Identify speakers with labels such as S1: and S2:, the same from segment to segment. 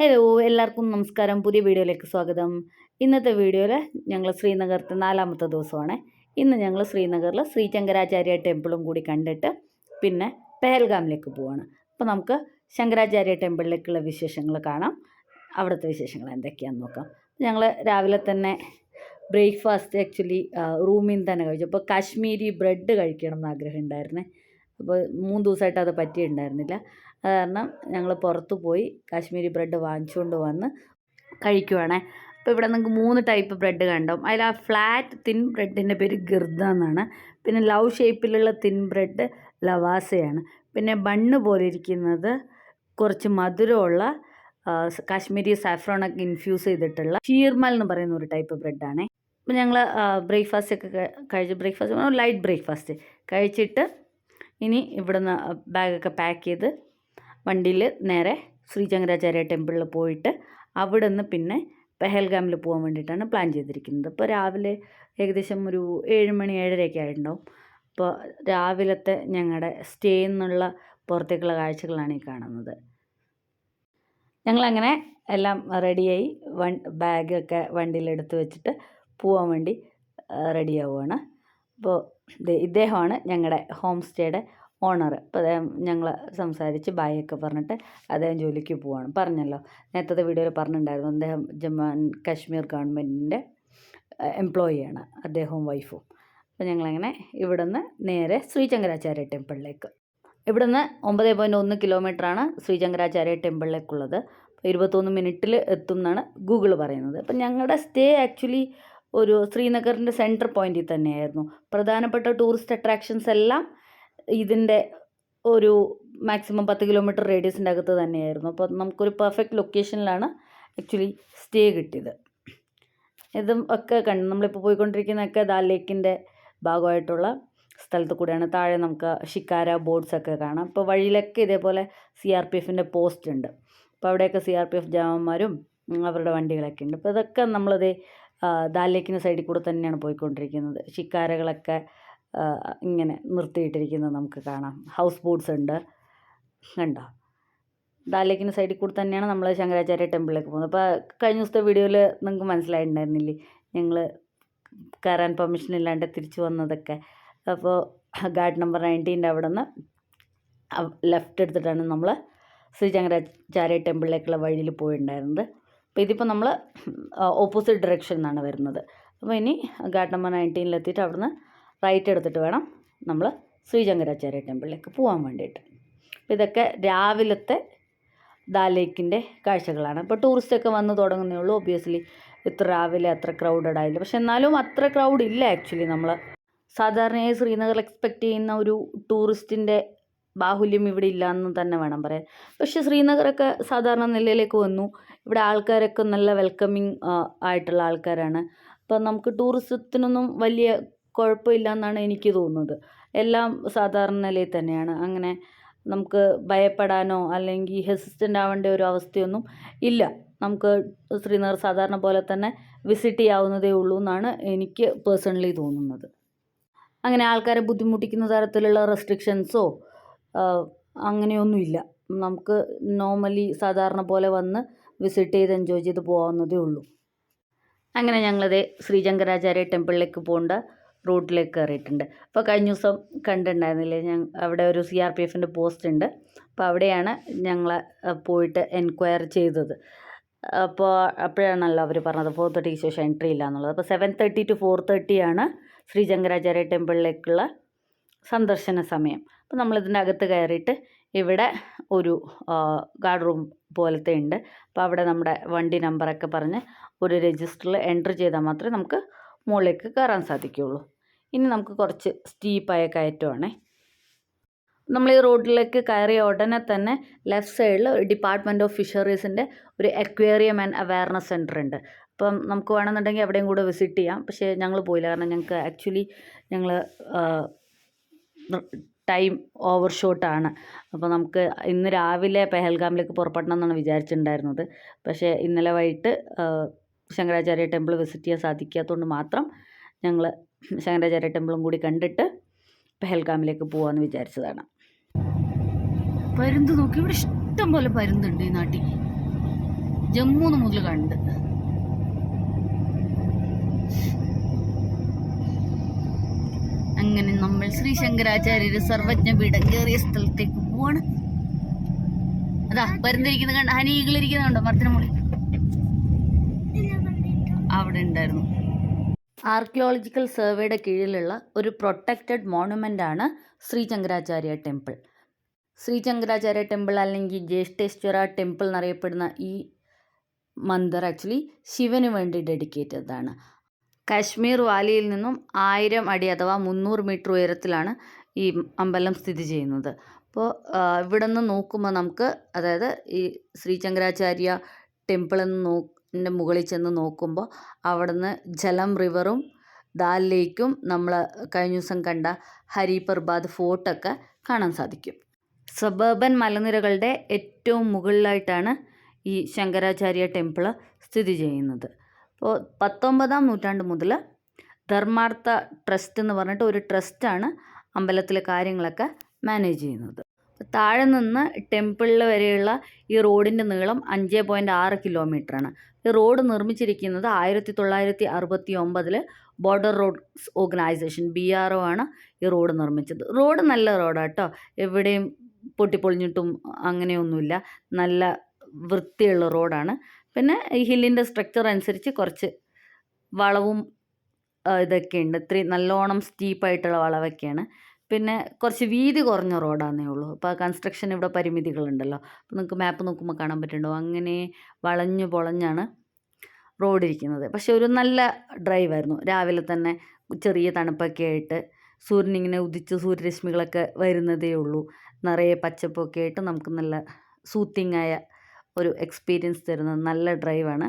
S1: Hello എല്ലാവർക്കും നമസ്കാരം. പുതിയ വീഡിയോയിലേക്ക് സ്വാഗതം. ഇന്നത്തെ വീഡിയോയിൽ ഞങ്ങൾ ശ്രീനഗറത്തെ നാലാമത്തെ ദിവസമാണ്. ഇന്ന് ഞങ്ങൾ ശ്രീനഗറിൽ ശ്രീ ശങ്കരാചാര്യ ടെമ്പിളും കൂടി കണ്ടിട്ട് പിന്നെ പെഹൽഗാമിലേക്ക് പോവാണ്. അപ്പോൾ നമുക്ക് ശങ്കരാചാര്യ ടെമ്പിളിലേക്കുള്ള വിശേഷങ്ങൾ കാണാം. അവിടുത്തെ വിശേഷങ്ങൾ എന്തൊക്കെയാണെന്ന് നോക്കാം. ഞങ്ങൾ രാവിലെ തന്നെ ബ്രേക്ക്ഫാസ്റ്റ് ആക്ച്വലി റൂമിൽ നിന്ന് തന്നെ കഴിച്ചു. അപ്പോൾ കാശ്മീരി ബ്രെഡ് കഴിക്കണം എന്ന് ആഗ്രഹം ഉണ്ടായിരുന്നേ. അപ്പോൾ മൂന്ന് ദിവസമായിട്ട് അത് പറ്റിയിട്ടുണ്ടായിരുന്നില്ല. കാരണം ഞങ്ങൾ പുറത്ത് പോയി കാശ്മീരി ബ്രെഡ് വാങ്ങിച്ചുകൊണ്ട് വന്ന് കഴിക്കുവാണേ. അപ്പോൾ ഇവിടെ നിങ്ങൾക്ക് മൂന്ന് ടൈപ്പ് ബ്രെഡ് കണ്ടാവും അതിൽ ആ ഫ്ലാറ്റ് തിൻ ബ്രെഡിന്റെ പേര് ഗിർദ എന്നാണ്. പിന്നെ ലവ് ഷേപ്പിലുള്ള തിൻ ബ്രെഡ് ലവാസയാണ്. പിന്നെ ബണ്ണ് പോലെ ഇരിക്കുന്നത് കുറച്ച് മധുരമുള്ള കാശ്മീരി സാഫ്രോണൊക്കെ ഇൻഫ്യൂസ് ചെയ്തിട്ടുള്ള ഷീർമൽ എന്ന് പറയുന്ന ഒരു ടൈപ്പ് ബ്രെഡാണേ അപ്പോൾ ഞങ്ങൾ ബ്രേക്ക്ഫാസ്റ്റ് ഒക്കെ കഴിച്ച് ബ്രേക്ക്ഫാസ്റ്റ് ലൈറ്റ് ബ്രേക്ക്ഫാസ്റ്റ് കഴിച്ചിട്ട് ഇനി ഇവിടുന്ന് ബാഗൊക്കെ പാക്ക് ചെയ്ത് വണ്ടിയിൽ നേരെ ശ്രീചങ്കരാചാര്യ ടെമ്പിളിൽ പോയിട്ട് അവിടെ നിന്ന് പിന്നെ പെഹൽഗാമിൽ പോകാൻ വേണ്ടിയിട്ടാണ് പ്ലാൻ ചെയ്തിരിക്കുന്നത്. അപ്പോൾ രാവിലെ ഏകദേശം ഒരു ഏഴ് മണി ഏഴരയൊക്കെ ആയിട്ടുണ്ടാവും. അപ്പോൾ രാവിലത്തെ ഞങ്ങളുടെ സ്റ്റേ എന്നുള്ള പുറത്തേക്കുള്ള കാഴ്ചകളാണ് ഈ കാണുന്നത്. ഞങ്ങളങ്ങനെ എല്ലാം റെഡിയായി. വൺ ബാഗൊക്കെ വണ്ടിയിലെടുത്ത് വെച്ചിട്ട് പോകാൻ വേണ്ടി റെഡിയാവുകയാണ് അപ്പോൾ ഇദ്ദേഹമാണ് ഞങ്ങളുടെ ഹോം സ്റ്റേയുടെ ഓണർ. അപ്പോൾ ഞങ്ങൾ സംസാരിച്ച് ബായൊക്കെ പറഞ്ഞിട്ട് അദ്ദേഹം ജോലിക്ക് പോവാണ്. പറഞ്ഞല്ലോ. നേരത്തെ വീഡിയോയിൽ പറഞ്ഞിട്ടുണ്ടായിരുന്നു അദ്ദേഹം ജമ്മു ആൻഡ് കാശ്മീർ ഗവൺമെന്റിന്റെ എംപ്ലോയിയാണ് അദ്ദേഹവും വൈഫും അപ്പോൾ ഞങ്ങളങ്ങനെ ഇവിടുന്ന് നേരെ ശ്രീചങ്കരാചാര്യ ടെമ്പിളിലേക്ക് ഇവിടുന്ന് ഒമ്പത് പോയിന്റ് ഒന്ന് കിലോമീറ്ററാണ് ശ്രീചങ്കരാചാര്യ ടെമ്പിളിലേക്കുള്ളത് ഇരുപത്തൊന്ന് മിനിറ്റിൽ എത്തും എന്നാണ് ഗൂഗിൾ പറയുന്നത്. അപ്പം ഞങ്ങളുടെ സ്റ്റേ ആക്ച്വലി ഒരു ശ്രീനഗറിന്റെ സെന്റർ പോയിന്റിൽ തന്നെയായിരുന്നു. പ്രധാനപ്പെട്ട ടൂറിസ്റ്റ് അട്രാക്ഷൻസ് എല്ലാം ഇതിന്റെ ഒരു മാക്സിമം പത്ത് കിലോമീറ്റർ റേഡിയസിന്റെ അകത്ത് തന്നെയായിരുന്നു. അപ്പോൾ നമുക്കൊരു പെർഫെക്റ്റ് ലൊക്കേഷനിലാണ് ആക്ച്വലി സ്റ്റേ കിട്ടിയത്. ഇതും ഒക്കെ കണ്ട് നമ്മളിപ്പോൾ പോയിക്കൊണ്ടിരിക്കുന്നതൊക്കെ ദാൽ ലേക്കിന്റെ ഭാഗമായിട്ടുള്ള സ്ഥലത്ത് കൂടെയാണ്. താഴെ നമുക്ക് ഷിക്കാര ബോർഡ്സ് ഒക്കെ കാണാം. ഇപ്പോൾ വഴിയിലൊക്കെ ഇതേപോലെ സി ആർ പി എഫിന്റെ പോസ്റ്റ് ഉണ്ട്. അപ്പോൾ അവിടെയൊക്കെ സി ആർ പി എഫ് ജവാന്മാരും അവരുടെ വണ്ടികളൊക്കെ ഉണ്ട്. അപ്പോൾ ഇതൊക്കെ നമ്മളത് ദാൽ ലേക്കിന്റെ സൈഡിൽ കൂടെ തന്നെയാണ് പോയിക്കൊണ്ടിരിക്കുന്നത്. ഷിക്കാരകളൊക്കെ ഇങ്ങനെ നിർത്തിയിട്ടിരിക്കുന്നത് നമുക്ക് കാണാം. ഹൗസ് ബോട്ട്സ് ഉണ്ട്. കണ്ടോ? ഡാലേക്കിന് സൈഡിൽ കൂടി തന്നെയാണ് നമ്മൾ ശങ്കരാചാര്യ ടെമ്പിളിലേക്ക് പോകുന്നത്. അപ്പോൾ കഴിഞ്ഞ ദിവസത്തെ വീഡിയോയിൽ നിങ്ങൾക്ക് മനസ്സിലായിട്ടുണ്ടായിരുന്നില്ലേ? ഞങ്ങൾ കയറാൻ പെർമിഷൻ ഇല്ലാണ്ട് തിരിച്ചു വന്നതൊക്കെ. അപ്പോൾ ഗാർഡ് നമ്പർ നയന്റീന്റെ അവിടെ നിന്ന് ലെഫ്റ്റ് എടുത്തിട്ടാണ് നമ്മൾ ശ്രീ ശങ്കരാചാര്യ ടെമ്പിളിലേക്കുള്ള വഴിയിൽ പോയിട്ടുണ്ടായിരുന്നത്. അപ്പോൾ ഇതിപ്പോൾ നമ്മൾ ഓപ്പോസിറ്റ് ഡയറക്ഷൻ എന്നാണ് വരുന്നത്. അപ്പോൾ ഇനി ഗാർഡ് നമ്പർ നയന്റീനിലെത്തിയിട്ട് അവിടുന്ന് റൈറ്റ് എടുത്തിട്ട് വേണം നമ്മൾ ശ്രീ ശങ്കരാചാര്യ ടെമ്പിളിലേക്ക് പോകാൻ വേണ്ടിയിട്ട്. ഇതൊക്കെ രാവിലത്തെ ദാലേക്കിന്റെ കാഴ്ചകളാണ്. ഇപ്പോൾ ടൂറിസ്റ്റൊക്കെ വന്ന് തുടങ്ങുന്നേ ഉള്ളൂ. ഒബ്വിയസ്ലി ഇത്ര രാവിലെ അത്ര ക്രൗഡഡ് ആയില്ല. പക്ഷെ എന്നാലും അത്ര ക്രൗഡ് ഇല്ല ആക്ച്വലി നമ്മൾ സാധാരണയായി ശ്രീനഗർ എക്സ്പെക്റ്റ് ചെയ്യുന്ന ഒരു ടൂറിസ്റ്റിന്റെ ബാഹുല്യം ഇവിടെ ഇല്ല എന്ന് തന്നെ വേണം പറയാൻ. പക്ഷേ ശ്രീനഗറൊക്കെ സാധാരണ നിലയിലേക്ക് വന്നു. ഇവിടെ ആൾക്കാരൊക്കെ നല്ല വെൽക്കമിങ് ആയിട്ടുള്ള ആൾക്കാരാണ്. അപ്പം നമുക്ക് ടൂറിസത്തിനൊന്നും വലിയ കുഴപ്പമില്ല എന്നാണ് എനിക്ക് തോന്നുന്നത്. എല്ലാം സാധാരണ നിലയിൽ തന്നെയാണ്. അങ്ങനെ നമുക്ക് ഭയപ്പെടാനോ അല്ലെങ്കിൽ ഹെസിസ്റ്റന്റ് ആവേണ്ട ഒരു അവസ്ഥയൊന്നും ഇല്ല. നമുക്ക് ശ്രീനഗർ സാധാരണ പോലെ തന്നെ വിസിറ്റ് ചെയ്യാവുന്നതേ ഉള്ളൂ എന്നാണ് എനിക്ക് പേഴ്സണലി തോന്നുന്നത്. അങ്ങനെ ആൾക്കാരെ ബുദ്ധിമുട്ടിക്കുന്ന തരത്തിലുള്ള റെസ്ട്രിക്ഷൻസോ അങ്ങനെയൊന്നുമില്ല. നമുക്ക് നോർമലി സാധാരണ പോലെ വന്ന് വിസിറ്റ് ചെയ്ത് എൻജോയ് ചെയ്ത് പോകാവുന്നതേ ഉള്ളൂ. അങ്ങനെ ഞങ്ങളത് ശ്രീശങ്കരാചാര്യ ടെമ്പിളിലേക്ക് പോകേണ്ട റൂട്ടിലേക്ക് കയറിയിട്ടുണ്ട്. അപ്പോൾ കഴിഞ്ഞ ദിവസം കണ്ടിട്ടുണ്ടായിരുന്നില്ലേ ഞാൻ അവിടെ ഒരു സി ആർ പി എഫിന്റെ പോസ്റ്റ് ഉണ്ട്. അപ്പോൾ അവിടെയാണ് ഞങ്ങൾ പോയിട്ട് എൻക്വയർ ചെയ്തത്. അപ്പോൾ അപ്പോഴാണല്ലോ അവർ പറഞ്ഞത് ഫോർ തേർട്ടിക്ക് ശേഷം എൻട്രി ഇല്ല എന്നുള്ളത്. അപ്പോൾ സെവൻ തേർട്ടി ടു ഫോർ തേർട്ടിയാണ് ശ്രീ ശങ്കരാചാര്യ ടെമ്പിളിലേക്കുള്ള സന്ദർശന സമയം. അപ്പോൾ നമ്മളിതിന്റെ അകത്ത് കയറിയിട്ട് ഇവിടെ ഒരു ഗാർഡ് റൂം പോലത്തെ ഉണ്ട്. അപ്പോൾ അവിടെ നമ്മുടെ വണ്ടി നമ്പറൊക്കെ പറഞ്ഞ് ഒരു രജിസ്റ്ററിൽ എൻട്രി ചെയ്താൽ മാത്രമേ നമുക്ക് മുകളിലേക്ക് കയറാൻ സാധിക്കുകയുള്ളൂ. ഇനി നമുക്ക് കുറച്ച് സ്റ്റീപ്പായ കയറ്റമാണേ. നമ്മൾ ഈ റോഡിലേക്ക് കയറിയ ഉടനെ തന്നെ ലെഫ്റ്റ് സൈഡിൽ ഡിപ്പാർട്ട്മെന്റ് ഓഫ് ഫിഷറീസിന്റെ ഒരു അക്വേറിയം ആൻഡ് അവയർനെസ് സെന്റർ ഉണ്ട്. അപ്പം നമുക്ക് വേണമെന്നുണ്ടെങ്കിൽ അവിടെയും കൂടെ വിസിറ്റ് ചെയ്യാം. പക്ഷേ ഞങ്ങൾ പോയില്ല. കാരണം ഞങ്ങൾക്ക് ആക്ച്വലി ഞങ്ങൾ ടൈം ഓവർ ഷോട്ടാണ്. അപ്പോൾ നമുക്ക് ഇന്ന് രാവിലെ പെഹൽഗാമിലേക്ക് പുറപ്പെടണം എന്നാണ് വിചാരിച്ചിട്ടുണ്ടായിരുന്നത്. പക്ഷേ ഇന്നലെ വൈകിട്ട് ശങ്കരാചാര്യ ടെമ്പിൾ വിസിറ്റ് ചെയ്യാൻ സാധിക്കാത്തതുകൊണ്ട് മാത്രം ഞങ്ങൾ ശങ്കരാചാര്യ ടെമ്പിളും കൂടി കണ്ടിട്ട് പെഹൽഗാമിലേക്ക് പോവാന്ന് വിചാരിച്ചതാണ്. പരുന്ത് നോക്കി ഇവിടെ ഇഷ്ടം പോലെ പരുന്തുണ്ട് ഈ നാട്ടിൽ. ജമ്മൂന്ന് മുതൽ കണ്ട്. അങ്ങനെ നമ്മൾ ശ്രീ ശങ്കരാചാര്യര് സർവജ്ഞ പീഠം കയറിയ സ്ഥലത്തേക്ക് പോവാണ്. അതാ പരുന്തിരിക്കുന്ന കണ്ട? ഹനീകളിരിക്കുന്ന കണ്ടോ മരത്തിനുമുള്ളിൽ അവിടെ ഉണ്ടായിരുന്നു. ആർക്കിയോളജിക്കൽ സർവേയുടെ കീഴിലുള്ള ഒരു പ്രൊട്ടക്റ്റഡ് മോണുമെന്റ് ആണ് ശ്രീ ശങ്കരാചാര്യ ടെമ്പിൾ. ശ്രീ ശങ്കരാചാര്യ ടെമ്പിൾ അല്ലെങ്കിൽ ജ്യേഷ്ഠേശ്വര ടെമ്പിൾ എന്നറിയപ്പെടുന്ന ഈ മന്ദർ ആക്ച്വലി ശിവന് വേണ്ടി ഡെഡിക്കേറ്റഡ് ആണ് കാശ്മീർ വാലിയിൽ നിന്നും ആയിരം അടി അഥവാ മുന്നൂറ് മീറ്റർ ഉയരത്തിലാണ് ഈ അമ്പലം സ്ഥിതി ചെയ്യുന്നത്. അപ്പോൾ ഇവിടെ നിന്ന് നോക്കുമ്പോൾ നമുക്ക് അതായത് ഈ ശ്രീ ശങ്കരാചാര്യ ടെമ്പിൾ എന്ന് നോ മുകളിൽ ചെന്ന് നോക്കുമ്പോൾ അവിടുന്ന് ജലം റിവറും ദാൽ ലേക്കും നമ്മൾ കഴിഞ്ഞ ദിവസം കണ്ട ഹരിപ്രഭാത് ഫോർട്ടൊക്കെ കാണാൻ സാധിക്കും. സബർബൻ മലനിരകളുടെ ഏറ്റവും മുകളിലായിട്ടാണ് ഈ ശങ്കരാചാര്യ ടെമ്പിൾ സ്ഥിതി ചെയ്യുന്നത്. അപ്പോൾ പത്തൊമ്പതാം നൂറ്റാണ്ട് മുതൽ ധർമാർത്ഥ ട്രസ്റ്റ് എന്ന് പറഞ്ഞിട്ട് ഒരു ട്രസ്റ്റാണ് അമ്പലത്തിലെ കാര്യങ്ങളൊക്കെ മാനേജ് ചെയ്യുന്നത്. താഴെ നിന്ന് ടെമ്പിളിൽ വരെയുള്ള ഈ റോഡിന്റെ നീളം അഞ്ച് പോയിന്റ് ആറ് കിലോമീറ്ററാണ് ഈ റോഡ് നിർമ്മിച്ചിരിക്കുന്നത് ആയിരത്തി തൊള്ളായിരത്തി അറുപത്തി ഒമ്പതിൽ border roads organisation B R O ആണ് ഈ റോഡ് നിർമ്മിച്ചത്. റോഡ് നല്ല റോഡാണ് കേട്ടോ എവിടെയും പൊട്ടിപ്പൊളിഞ്ഞിട്ടും അങ്ങനെയൊന്നുമില്ല. നല്ല വൃത്തിയുള്ള റോഡാണ്. പിന്നെ ഈ ഹില്ലിന്റെ സ്ട്രക്ചർ അനുസരിച്ച് കുറച്ച് വളവും ഇതൊക്കെയുണ്ട്. ഇത്രയും നല്ലോണം സ്റ്റീപ്പായിട്ടുള്ള വളവൊക്കെയാണ്. പിന്നെ കുറച്ച് വീതി കുറഞ്ഞ റോഡാന്നേ ഉള്ളൂ. അപ്പോൾ കൺസ്ട്രക്ഷൻ ഇവിടെ പരിമിതികളുണ്ടല്ലോ. അപ്പോൾ നിങ്ങൾക്ക് മാപ്പ് നോക്കുമ്പോൾ കാണാൻ പറ്റുന്നുണ്ടോ? അങ്ങനെ വളഞ്ഞു പൊളഞ്ഞാണ് റോഡ് ഇരിക്കുന്നത്. പക്ഷെ ഒരു നല്ല ഡ്രൈവായിരുന്നു രാവിലെ തന്നെ ചെറിയ തണുപ്പൊക്കെ ആയിട്ട് സൂര്യൻ ഇങ്ങനെ ഉദിച്ച് സൂര്യരശ്മികളൊക്കെ വരുന്നതേ ഉള്ളൂ. നിറയെ പച്ചപ്പൊക്കെ ആയിട്ട് നമുക്ക് നല്ല സൂത്തിങ് ആയ ഒരു എക്സ്പീരിയൻസ് തരുന്ന നല്ല ഡ്രൈവാണ്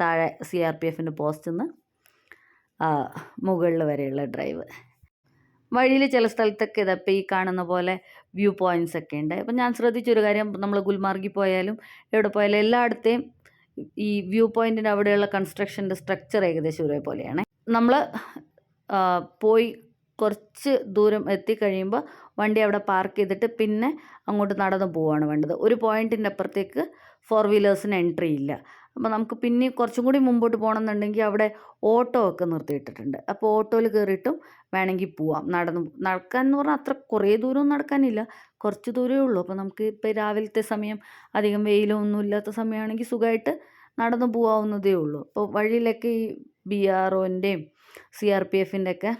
S1: താഴെ സി ആർ പി എഫിന്റെ പോസ്റ്റിൽ നിന്ന് മുകളിൽ വരെയുള്ള ഡ്രൈവ് വഴിയിൽ ചില സ്ഥലത്തൊക്കെ ഇതപ്പോൾ ഈ കാണുന്ന പോലെ വ്യൂ പോയിന്റ്സ് ഒക്കെ ഉണ്ട് അപ്പം ഞാൻ ശ്രദ്ധിച്ചൊരു കാര്യം നമ്മൾ ഗുൽമാർഗിൽ പോയാലും എവിടെ പോയാലും എല്ലായിടത്തെയും ഈ വ്യൂ പോയിന്റിന്റെ അവിടെയുള്ള കൺസ്ട്രക്ഷന്റെ സ്ട്രക്ചർ ഏകദേശം ഒരേപോലെയാണ് നമ്മൾ പോയി കുറച്ച് ദൂരം എത്തിക്കഴിയുമ്പോൾ വണ്ടി അവിടെ പാർക്ക് ചെയ്തിട്ട് പിന്നെ അങ്ങോട്ട് നടന്ന് പോവുകയാണ് വേണ്ടത്. ഒരു പോയിന്റിന്റെ അപ്പുറത്തേക്ക് ഫോർ വീലേഴ്സിന് എൻട്രി ഇല്ല. അപ്പോൾ നമുക്ക് പിന്നെ കുറച്ചും കൂടി മുമ്പോട്ട് പോകണമെന്നുണ്ടെങ്കിൽ അവിടെ ഓട്ടോ ഒക്കെ നിർത്തിയിട്ടിട്ടുണ്ട്. അപ്പോൾ ഓട്ടോയിൽ കയറിയിട്ടും വേണമെങ്കിൽ പോവാം. നടന്ന് നടക്കാൻ എന്ന് പറഞ്ഞാൽ അത്ര കുറേ ദൂരം നടക്കാനില്ല. കുറച്ച് ദൂരമേ ഉള്ളൂ. അപ്പോൾ നമുക്ക് ഇപ്പോൾ രാവിലത്തെ സമയം അധികം വെയിലൊന്നും ഇല്ലാത്ത സമയമാണെങ്കിൽ സുഖമായിട്ട് നടന്നു പോകാവുന്നതേ ഉള്ളൂ. അപ്പോൾ വഴിയിലൊക്കെ ഈ ബി ആർ ഒന്റെയും സി ആർ പി എഫിന്റെ ഒക്കെ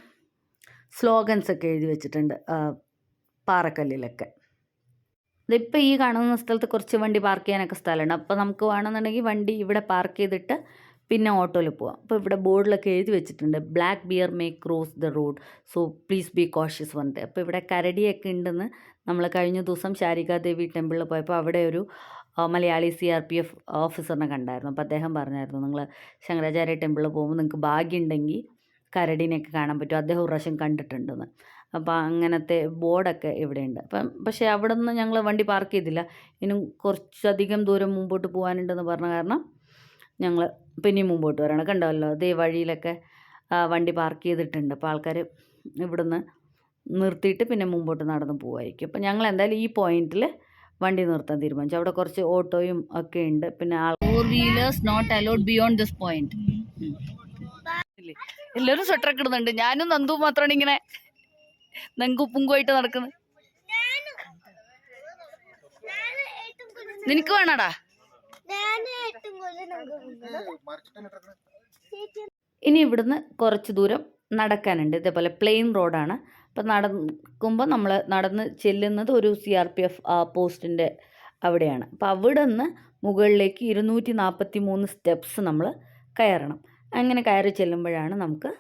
S1: സ്ലോഗൻസ് ഒക്കെ എഴുതി വെച്ചിട്ടുണ്ട് പാറക്കല്ലിലൊക്കെ. ഇതിപ്പോൾ ഈ കാണുന്ന സ്ഥലത്ത് കുറച്ച് വണ്ടി പാർക്ക് ചെയ്യാനൊക്കെ സ്ഥലമുണ്ട്. അപ്പോൾ നമുക്ക് വേണമെന്നുണ്ടെങ്കിൽ വണ്ടി ഇവിടെ പാർക്ക് ചെയ്തിട്ട് പിന്നെ ഓട്ടോയിൽ പോവാം. അപ്പോൾ ഇവിടെ ബോർഡിലൊക്കെ എഴുതി വെച്ചിട്ടുണ്ട് black bear may cross the road so please be cautious വന്നിട്ട് അപ്പോൾ ഇവിടെ കരടിയൊക്കെ ഉണ്ടെന്ന് നമ്മൾ കഴിഞ്ഞ ദിവസം ശാരികാദേവി ടെമ്പിളിൽ പോയപ്പോൾ അവിടെ ഒരു Malayali C R P F ഓഫീസറിനെ കണ്ടായിരുന്നു. അപ്പോൾ അദ്ദേഹം പറഞ്ഞായിരുന്നു നിങ്ങൾ ശങ്കരാചാര്യ ടെമ്പിളിൽ പോകുമ്പോൾ നിങ്ങൾക്ക് ഭാഗ്യമുണ്ടെങ്കിൽ കരടിനെയൊക്കെ കാണാൻ പറ്റും. അദ്ദേഹം ഒരു പ്രാവശ്യം കണ്ടിട്ടുണ്ടെന്ന്. അപ്പോൾ അങ്ങനത്തെ ബോർഡൊക്കെ ഇവിടെയുണ്ട്. അപ്പം പക്ഷേ അവിടെ നിന്ന് ഞങ്ങൾ വണ്ടി പാർക്ക് ചെയ്തില്ല. ഇനിയും കുറച്ചധികം ദൂരം മുമ്പോട്ട് പോകാനുണ്ടെന്ന് പറഞ്ഞ കാരണം ഞങ്ങൾ പിന്നെയും മുമ്പോട്ട് വരണം. കണ്ടല്ലോ? അതേ വഴിയിലൊക്കെ വണ്ടി പാർക്ക് ചെയ്തിട്ടുണ്ട്. അപ്പോൾ ആൾക്കാർ ഇവിടുന്ന് നിർത്തിയിട്ട് പിന്നെ മുമ്പോട്ട് നടന്ന് പോവായിരിക്കും. അപ്പോൾ ഞങ്ങൾ എന്തായാലും ഈ പോയിന്റിൽ വണ്ടി നിർത്താൻ തീരുമാനിച്ചു. അവിടെ കുറച്ച് ഓട്ടോയും ഒക്കെ ഉണ്ട്. പിന്നെ four wheelers not allowed beyond this point എല്ലാവരും സ്വെറ്റർ ഒക്കെ ഇടുന്നുണ്ട്. ഞാനും നന്ദു മാത്രമാണ് ഇങ്ങനെ നങ്കും പുങ്കുമായിട്ട് നടക്കുന്നത് നിനക്ക് വേണടാ. ഇനി ഇവിടുന്ന് കുറച്ച് ദൂരം നടക്കാനുണ്ട്. ഇതേപോലെ പ്ലെയിൻ റോഡാണ് അപ്പം നടക്കുമ്പോൾ നമ്മൾ നടന്ന് ചെല്ലുന്നത് ഒരു സി ആർ പി എഫ് പോസ്റ്റിന്റെ അവിടെയാണ്. അപ്പോൾ അവിടെ നിന്ന് മുകളിലേക്ക് ഇരുന്നൂറ്റി നാൽപ്പത്തി മൂന്ന് സ്റ്റെപ്സ് നമ്മൾ കയറണം. അങ്ങനെ കയറി ചെല്ലുമ്പോഴാണ് നമുക്ക്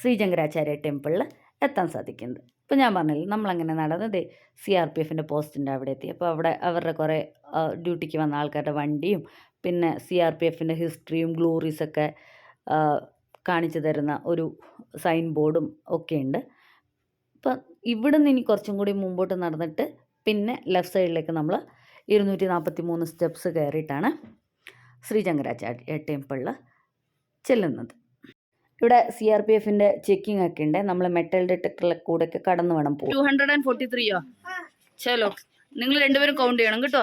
S1: ശ്രീചങ്കരാചാര്യ ടെമ്പിളിൽ എത്താൻ സാധിക്കുന്നത്. ഇപ്പോൾ ഞാൻ പറഞ്ഞില്ല നമ്മളങ്ങനെ നടന്നത് സി ആർ പി എഫിന്റെ പോസ്റ്റിന്റെ അവിടെ എത്തി അപ്പോൾ അവിടെ അവരുടെ കുറേ ഡ്യൂട്ടിക്ക് വന്ന ആൾക്കാരുടെ വണ്ടിയും പിന്നെ സി ആർ പി എഫിന്റെ ഹിസ്റ്ററിയും ഗ്ലോറീസൊക്കെ കാണിച്ചു തരുന്ന ഒരു സൈൻ ബോർഡും ഒക്കെ ഉണ്ട്. ഇവിടെ നിന്ന് ഇനി കുറച്ചും കൂടി മുമ്പോട്ട് നടന്നിട്ട് പിന്നെ ലെഫ്റ്റ് സൈഡിലേക്ക് നമ്മൾ ഇരുന്നൂറ്റി നാൽപ്പത്തി മൂന്ന് സ്റ്റെപ്സ് കയറിയിട്ടാണ് ശ്രീശങ്കരാചാര്യ ടെമ്പിളിൽ ചെല്ലുന്നത്. ഇവിടെ സി ആർ പി എഫിന്റെ ചെക്കിംഗ് ഒക്കെ ഉണ്ട്. നമ്മൾ മെറ്റൽ ഡിറ്റക്ടറിലെ കൂടെ ഒക്കെ കടന്നു വേണം പോകും ടു ഹൺഡ്രഡ് ആൻഡ് ഫോർട്ടി ത്രീയോ ചലോ നിങ്ങൾ രണ്ടുപേരും കൗണ്ട് ചെയ്യണം കേട്ടോ.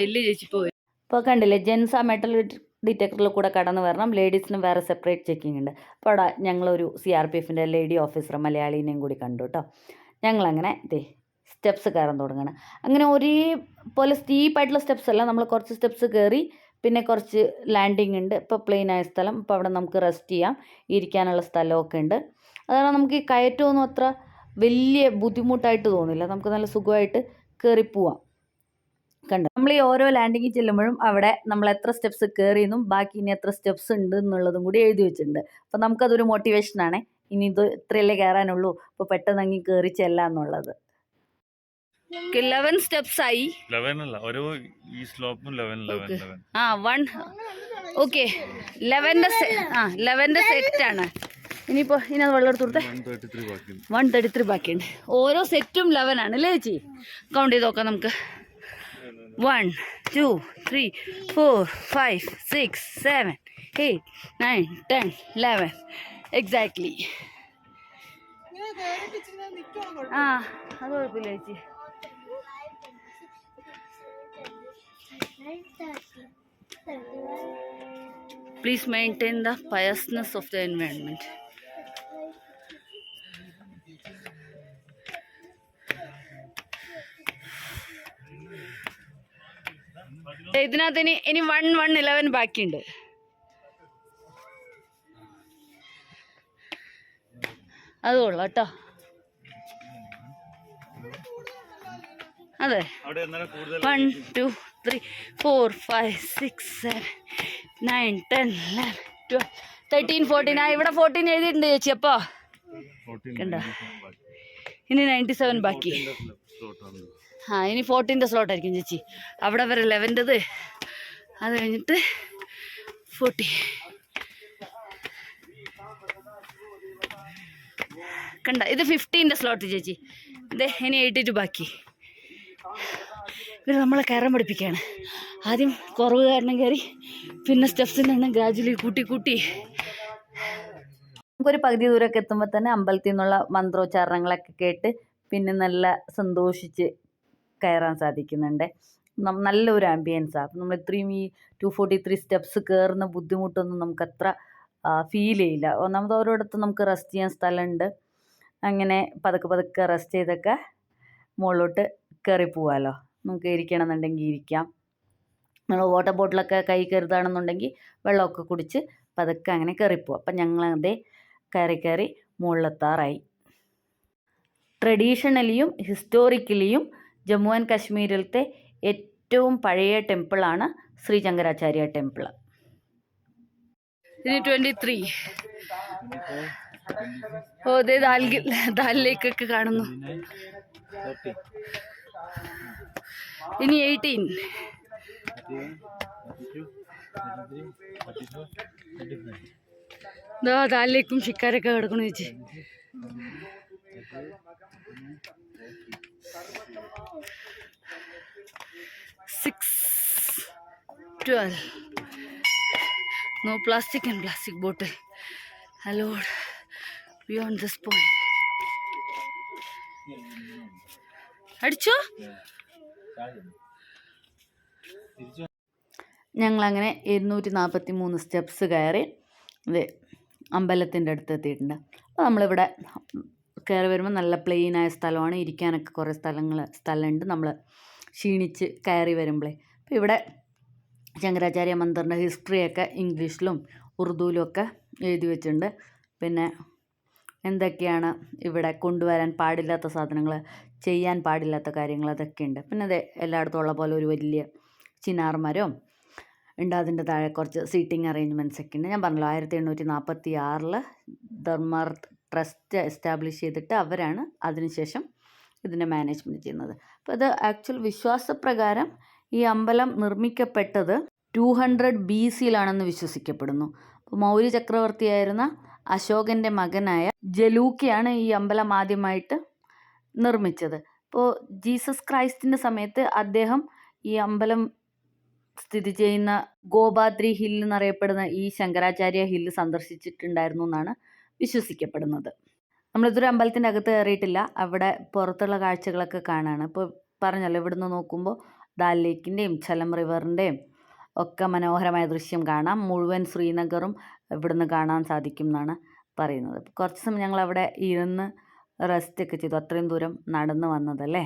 S2: വലിയ ചേച്ചി പോയി.
S1: ഇപ്പോൾ കണ്ടില്ലേ ജെൻസ് ആ മെറ്റൽ ഡിറ്റക്ടറിൽ കൂടെ കടന്നു വരണം. ലേഡീസിന് വേറെ സെപ്പറേറ്റ് ചെക്കിംഗ് ഉണ്ട്. അപ്പോൾ അവിടെ ഞങ്ങളൊരു സി ആർ പി എഫിന്റെ ലേഡി ഓഫീസർ മലയാളീനെയും കൂടി കണ്ടു കേട്ടോ ഞങ്ങളങ്ങനെ ദേ സ്റ്റെപ്സ് കയറാൻ തുടങ്ങണം. അങ്ങനെ ഒരേ പോലെ സ്റ്റീപ്പായിട്ടുള്ള സ്റ്റെപ്സ് അല്ല നമ്മൾ കുറച്ച് സ്റ്റെപ്സ് കയറി പിന്നെ കുറച്ച് ലാൻഡിങ് ഉണ്ട്. ഇപ്പോൾ പ്ലെയിൻ ആയ സ്ഥലം. ഇപ്പോൾ അവിടെ നമുക്ക് റെസ്റ്റ് ചെയ്യാം. ഇരിക്കാനുള്ള സ്ഥലമൊക്കെ ഉണ്ട്. അതാണ് നമുക്ക് ഈ കയറ്റമൊന്നും അത്ര വലിയ ബുദ്ധിമുട്ടായിട്ട് തോന്നില്ല. നമുക്ക് നല്ല സുഖമായിട്ട് കയറി പോവാം. കണ്ടു? നമ്മൾ ഈ ഓരോ ലാൻഡിങ്ങിൽ ചെല്ലുമ്പോഴും അവിടെ നമ്മൾ എത്ര സ്റ്റെപ്സ് കയറിയെന്നും ബാക്കി ഇനി എത്ര സ്റ്റെപ്സ് ഉണ്ട് എന്നുള്ളതും കൂടി എഴുതി വെച്ചിട്ടുണ്ട്. അപ്പോൾ നമുക്കതൊരു മോട്ടിവേഷനാണ് ഇനി ഇത് ഇത്രയല്ലേ കയറാനുള്ളൂ. അപ്പോൾ പെട്ടെന്ന് അങ്ങ് കയറി ചെല്ലാം എന്നുള്ളത്.
S2: ലെവൻ സ്റ്റെപ്സ് ആയി.
S3: ലെവൻ അല്ല ഓരോ ഈ സ്ലോപ്പും ലെവൻ ലെവൻ
S2: ആ വൺ ഓക്കെ ലെവന്റെ ആ ലെവന്റെ സെറ്റാണ് ഇനിയിപ്പോൾ ഇനി അത് വെള്ളം എടുത്ത് കൊടുത്തേ.
S3: വൺ തേർട്ടി ത്രീ
S2: ബാക്കിയുണ്ട്. ഓരോ സെറ്റും ലെവൻ ആണ് അല്ലേ ചേച്ചി? കൗണ്ട് ചെയ്ത് നോക്കാം നമുക്ക്. One two three four five six seven eight nine ten eleven exactly ആ അത് കുഴപ്പമില്ല ചേച്ചി. Please maintain the piousness of the environment ഇതിനകത്ത് ഇനി ഇനി വൺ വൺ ഇലവൻ ബാക്കിയുണ്ട്. അത്. കൊള്ളാം കേട്ടോ അതെ one two three four five six seven nine ten eleven twelve thirteen fourteen ആ ഇവിടെ ഫോർട്ടീൻ എഴുതിയിട്ടുണ്ട് ചേച്ചി. അപ്പോൾ കണ്ടോ? ഇനി നയന്റി സെവൻ ബാക്കി. ആ ഇനി ഫോർട്ടീന്റെ സ്ലോട്ട് ആയിരിക്കും ചേച്ചി. അവിടെ വരെ ലെവന്റെത് അത് കഴിഞ്ഞിട്ട് ഫോർട്ടി കണ്ട? ഇത് ഫിഫ്റ്റീന്റെ സ്ലോട്ട് ചേച്ചി. ഇതേ ഇനി എയ്റ്റി ടു ബാക്കി. ഇവർ നമ്മളെ കയറാൻ പഠിപ്പിക്കുകയാണ്. ആദ്യം കുറവ് കാരണം കയറി പിന്നെ സ്റ്റെപ്സിന്റെ എണ്ണം ഗ്രാജുവലി കൂട്ടി കൂട്ടി.
S1: നമുക്കൊരു പകുതി ദൂരമൊക്കെ എത്തുമ്പോൾ തന്നെ അമ്പലത്തിൽ നിന്നുള്ള മന്ത്രോച്ചാരണങ്ങളൊക്കെ കേട്ട് പിന്നെ നല്ല സന്തോഷിച്ച് കയറാൻ സാധിക്കുന്നുണ്ട്. നല്ലൊരു ആംബിയൻസ് ആണ് നമ്മൾ ഇത്രയും ഈ ടു ഫോർട്ടി ത്രീ സ്റ്റെപ്സ് കയറുന്ന ബുദ്ധിമുട്ടൊന്നും നമുക്കത്ര ഫീൽ ചെയ്യില്ല. ഒന്നാമത് ഓരോടത്ത് നമുക്ക് റെസ്റ്റ് ചെയ്യാൻ സ്ഥലമുണ്ട്. അങ്ങനെ പതുക്കെ പതുക്കെ റെസ്റ്റ് ചെയ്തൊക്കെ മുകളിലോട്ട് കയറി പോവാമല്ലോ നമുക്ക് ഇരിക്കണമെന്നുണ്ടെങ്കിൽ ഇരിക്കാം. നമ്മൾ വാട്ടർ ബോട്ടിലൊക്കെ കൈ കരുതാണെന്നുണ്ടെങ്കിൽ വെള്ളമൊക്കെ കുടിച്ച് പതുക്കെ അങ്ങനെ കയറിപ്പോവും. അപ്പം ഞങ്ങൾ അതേ കയറി കയറി മുകളിലെത്താറായി. ട്രഡീഷണലിയും ഹിസ്റ്റോറിക്കലിയും ജമ്മു ആൻഡ് കാശ്മീരിലത്തെ ഏറ്റവും പഴയ ടെമ്പിളാണ് Shri Shankaracharya temple
S2: twenty three ഓ ദാൽഗിൽ ദാൽ ലേക്കൊക്കെ കാണുന്നു. ഇനി എയ്റ്റീൻ ഇതാ ദാൽ ലേക്കും ഷിക്കാരൊക്കെ കിടക്കണു ചേച്ചി six twelve No plastic and plastic bottle allowed beyond this point. അടിച്ചോ
S1: ഞങ്ങളങ്ങനെ ഇരുന്നൂറ്റി നാൽപ്പത്തി മൂന്ന് സ്റ്റെപ്സ് കയറി ഇത് അമ്പലത്തിന്റെ അടുത്ത് എത്തിയിട്ടുണ്ട്. അപ്പോൾ നമ്മളിവിടെ കയറി വരുമ്പോൾ നല്ല പ്ലെയിൻ ആയ സ്ഥലമാണ്. ഇരിക്കാനൊക്കെ കുറേ സ്ഥലങ്ങൾ സ്ഥലമുണ്ട്. നമ്മൾ ക്ഷീണിച്ച് കയറി വരുമ്പോഴേ. അപ്പോൾ ഇവിടെ ശങ്കരാചാര്യ മന്ദിറിന്റെ ഹിസ്റ്ററിയൊക്കെ ഇംഗ്ലീഷിലും ഉറുദുവിലും ഒക്കെ എഴുതി വെച്ചിട്ടുണ്ട്. പിന്നെ എന്തൊക്കെയാണ് ഇവിടെ കൊണ്ടുവരാൻ പാടില്ലാത്ത സാധനങ്ങൾ? ചെയ്യാൻ പാടില്ലാത്ത കാര്യങ്ങൾ അതൊക്കെ ഉണ്ട് പിന്നെ അതെ എല്ലായിടത്തും ഉള്ള പോലെ ഒരു വലിയ ചിനാർ മരവും ഉണ്ട്. അതിന്റെ താഴെ കുറച്ച് സീറ്റിംഗ് അറേഞ്ച്മെന്റ്സ് ഒക്കെ ഉണ്ട്. ഞാൻ പറഞ്ഞല്ലോ ആയിരത്തി എണ്ണൂറ്റി നാൽപ്പത്തി ആറിൽ ധർമാർ ട്രസ്റ്റ് എസ്റ്റാബ്ലിഷ് ചെയ്തിട്ട് അവരാണ് അതിനുശേഷം ഇതിന്റെ മാനേജ്മെന്റ് ചെയ്യുന്നത്. അപ്പോൾ ഇത് ആക്ച്വൽ വിശ്വാസപ്രകാരം ഈ അമ്പലം നിർമ്മിക്കപ്പെട്ടത് ടു ഹൺഡ്രഡ് ബി സിയിലാണെന്ന് വിശ്വസിക്കപ്പെടുന്നു. അപ്പോൾ മൗര്യ ചക്രവർത്തിയായിരുന്ന അശോകന്റെ മകനായ ജലൂക്കിയാണ് ഈ അമ്പലം ആദ്യമായിട്ട് നിർമ്മിച്ചത്. ഇപ്പോൾ ജീസസ് ക്രൈസ്റ്റിന്റെ സമയത്ത് അദ്ദേഹം ഈ അമ്പലം സ്ഥിതി ചെയ്യുന്ന ഗോപാദ്രി ഹിൽ എന്നറിയപ്പെടുന്ന ഈ ശങ്കരാചാര്യ ഹില്ല് സന്ദർശിച്ചിട്ടുണ്ടായിരുന്നു എന്നാണ് വിശ്വസിക്കപ്പെടുന്നത്. നമ്മളിതൊരു അമ്പലത്തിന്റെ അകത്ത് കയറിയിട്ടില്ല. അവിടെ പുറത്തുള്ള കാഴ്ചകളൊക്കെ കാണാണ്. ഇപ്പോൾ പറഞ്ഞല്ലോ ഇവിടുന്ന് നോക്കുമ്പോൾ ദാൽ ലേക്കിന്റെയും ചലം റിവറിന്റെയും ഒക്കെ മനോഹരമായ ദൃശ്യം കാണാം. മുഴുവൻ ശ്രീനഗറും ഇവിടുന്ന് കാണാൻ സാധിക്കും എന്നാണ് പറയുന്നത്. കുറച്ച് സമയം ഞങ്ങൾ അവിടെ ഇരുന്ന് റെസ്റ്റ് ഒക്കെ ചെയ്തു. അത്രയും ദൂരം നടന്ന് വന്നതല്ലേ?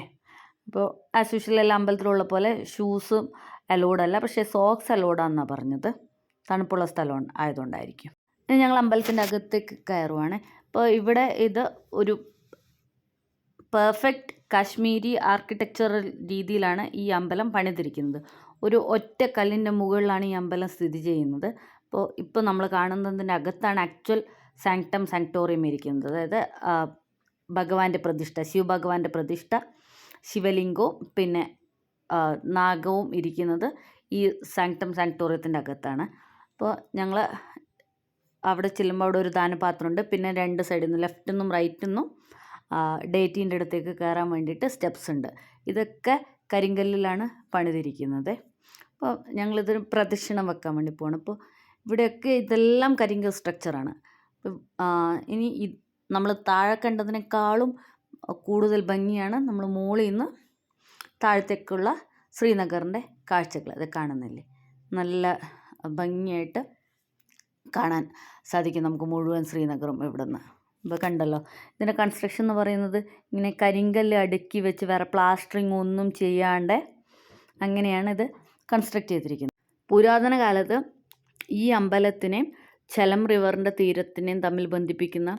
S1: അപ്പോൾ ആസ് യൂഷ്വൽ എല്ലാ അമ്പലത്തിലുള്ള പോലെ ഷൂസും അലോഡ് അല്ല. പക്ഷേ സോക്സ് അലോഡാന്നാണ് പറഞ്ഞത്. തണുപ്പുള്ള സ്ഥലം ആയതുകൊണ്ടായിരിക്കും. ഇനി ഞങ്ങൾ അമ്പലത്തിന്റെ അകത്തേക്ക് കയറുവാണ്. അപ്പോൾ ഇവിടെ ഇത് ഒരു പെർഫെക്റ്റ് കാശ്മീരി ആർക്കിടെക്ചറൽ രീതിയിലാണ് ഈ അമ്പലം പണിതിരിക്കുന്നത്. ഒരു ഒറ്റ കല്ലിന്റെ മുകളിലാണ് ഈ അമ്പലം സ്ഥിതി ചെയ്യുന്നത്. അപ്പോൾ ഇപ്പോൾ നമ്മൾ കാണുന്നതിന്റെ അകത്താണ് ആക്ച്വൽ സാങ്ക്ടം സാങ്ക്ടോറിയം ഇരിക്കുന്നത്. അതായത് ഭഗവാന്റെ പ്രതിഷ്ഠ ശിവഭഗവാന്റെ പ്രതിഷ്ഠ ശിവലിംഗവും പിന്നെ നാഗവും ഇരിക്കുന്നത് ഈ സാങ്ക്ടം സാങ്ക്ടോറിയത്തിന്റെ അകത്താണ്. അപ്പോൾ ഞങ്ങൾ അവിടെ ചെല്ലുമ്പോൾ അവിടെ ഒരു ദാനപാത്രമുണ്ട്. പിന്നെ രണ്ട് സൈഡിൽ നിന്ന് ലെഫ്റ്റിൽ നിന്നും റൈറ്റിൽ നിന്നും ഡേറ്റിന്റെ അടുത്തേക്ക് കയറാൻ വേണ്ടിയിട്ട് സ്റ്റെപ്സ് ഉണ്ട്. ഇതൊക്കെ കരിങ്കല്ലിലാണ് പണിതിരിക്കുന്നത്. അപ്പോൾ ഞങ്ങളിത് പ്രദക്ഷിണം വെക്കാൻ വേണ്ടി പോകണം അപ്പോൾ ഇവിടെയൊക്കെ ഇതെല്ലാം കരിങ്കൽ സ്ട്രക്ചറാണ് ഇനി നമ്മൾ താഴെ കണ്ടതിനേക്കാളും കൂടുതൽ ഭംഗിയാണ് നമ്മൾ മുകളിൽ നിന്ന് താഴത്തേക്കുള്ള ശ്രീനഗറിന്റെ കാഴ്ചകൾ അത് കാണുന്നില്ലേ? നല്ല ഭംഗിയായിട്ട് കാണാൻ സാധിക്കും നമുക്ക് മുഴുവൻ ശ്രീനഗറും ഇവിടുന്ന്. ഇപ്പോൾ കണ്ടല്ലോ ഇതിന്റെ കൺസ്ട്രക്ഷൻ എന്ന് പറയുന്നത് ഇങ്ങനെ കരിങ്കല്ല് അടുക്കി വെച്ച് വേറെ പ്ലാസ്റ്ററിങ് ഒന്നും ചെയ്യാണ്ട് അങ്ങനെയാണ് ഇത് കൺസ്ട്രക്റ്റ് ചെയ്തിരിക്കുന്നത്. പുരാതന കാലത്ത് ഈ അമ്പലത്തിനെയും ചലം റിവറിന്റെ തീരത്തിനെയും തമ്മിൽ ബന്ധിപ്പിക്കുന്ന